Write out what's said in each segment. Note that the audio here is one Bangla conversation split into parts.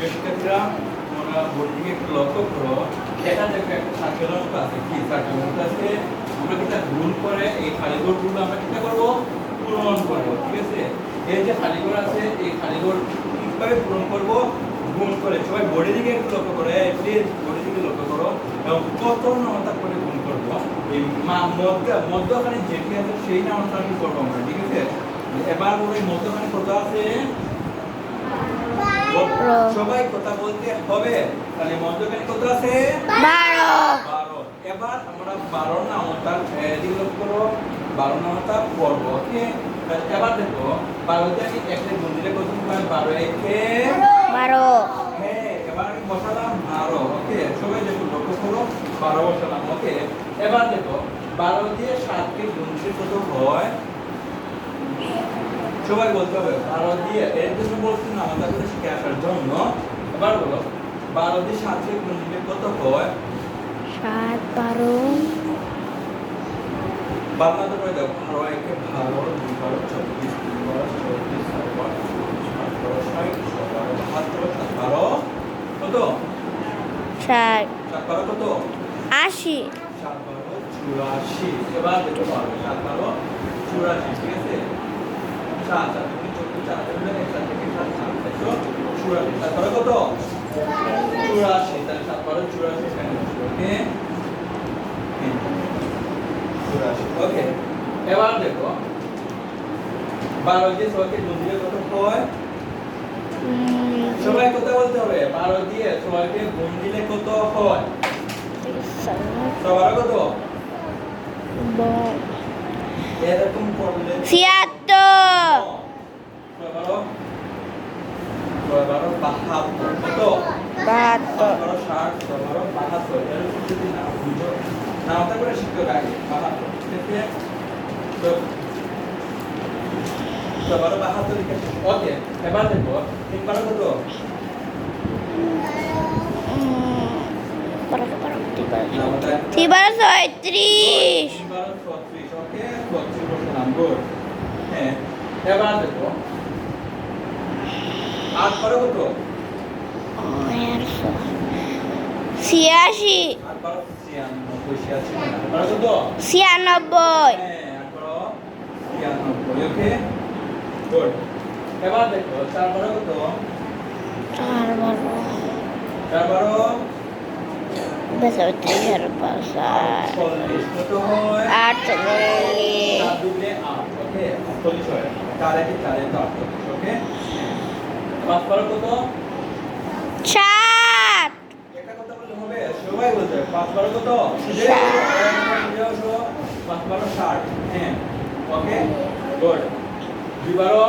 পূরণ করব, ঠিক করে। সবাই বোর্ডের দিকে একটু লক্ষ্য করো বোর্ডের দিকে লক্ষ্য করো। এবং কত নামতা করে করব? এই মধ্য মধ্যখানে যেটি আছে, সেই নামতা আমি করব আমরা, ঠিক আছে? এবার ওই মধ্যখানে কত আছে। সবাই কথা বলতে হবে। তাহলে মধ্যখানে কত আছে? 12 এবার আমরা 12 নামটা ডেভেলপ করব। 12 নামটা পড়ব ওকে? এবার দেখো 12 তে আমি একটা গুণ দিলে কত হয় একে 12 হ্যাঁ এবার আমি বসালাম 12 ওকে? সবাই দেখো লক্ষ্য করো 12 বসালাম ওকে? এবার দেখো 12 দিয়ে সাত সবাই বলতে হবে বারো দিয়ে এর জন্য বলছি না আমাদের কাছে শিখে আসার জন্য। এবার বলো বারো দিয়ে সাতকে গুণ দিলে কত হয়? সাত বারো। বাংলাতে বারো একে বারো দুই বারো চব্বিশ তিন বারো চব্বিশ সাত বারো ষাট ছ বারো বাহাত্তর সাত বারো কত? ষাট সাত বারো কত? আশি। সাত বারো চুরাশি। এবার দেখো বারো সাত বারো চুরাশি ঠিক আছে? চোদ্দ চার থেকে এক সাত থেকে সাত সাত একশো চুরাশি সাত বারো কত? চুরাশি তাহলে চুরাশি ওকে? চুরাশি ওকে। এবার দেখো বারো দিয়ে সবাইকে গুণ দিলে কত হয়? সবাই কথা বলতে হবে বারো দিয়ে সবাইকে গুণ দিলে কত হয়? সবার কত? এরকম করলে ছিয়াত্তর। ওকে এবার দেখো তিন কত উম, বারো, বারো, তিন বারো, না ওটা তিন বারো ছয়ত্রিশ ওকে হ্যাঁ। এবার দেখো আট বারো কত একশো। ছিয়াশি আট বারো ছিয়ানব্বই ছিয়াশি আট বারো কত ছিয়ানব্বই হ্যাঁ, আট বারো ছিয়ানব্বই ওকে গুড এবার দেখো চার বারো কত চার বারো চার বারো বেসরত্রিশ আর পাঁচ আট চল্লিশ দুগুণে আট ওকে? আটচল্লিশ হয়। চার একে চার একে আটচল্লিশ ওকে? পাঁচ বারো কত? সাত। একটা কথা বললে হবে? সবাই বলতে পাঁচ বারো কত? পাঁচ বারো ষাট হ্যাঁ। ওকে? গুড। দুই বারো?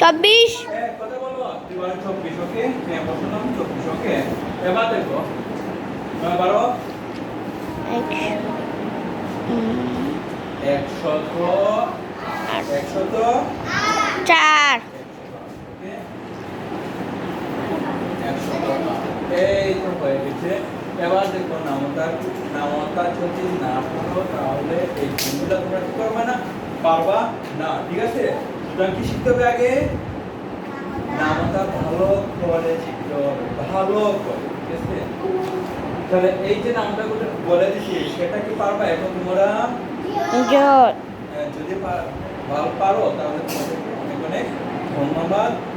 চব্বিশ। হ্যাঁ কথা বলব দুই বারো চব্বিশ ওকে? হ্যাঁ বসালাম চব্বিশ ওকে? এবার দেখো। নয় বারো? চার। এই তো হয়ে গেছে। এবার দেখো নামতার নামতা যদি না পারো তাহলে এই গুণগুলো তোমরা কি করবে না? পারবা? না ঠিক আছে? সুতরাং কি শিখতে হবে আগে? নামতা ভালো করে শিখতে হবে ভালো করে ঠিক আছে? তাহলে এই যে নামটা বলে দিছি সেটা কি পারবা? এখন তোমরা জোর যদি পার- তাহলে ধন্যবাদ।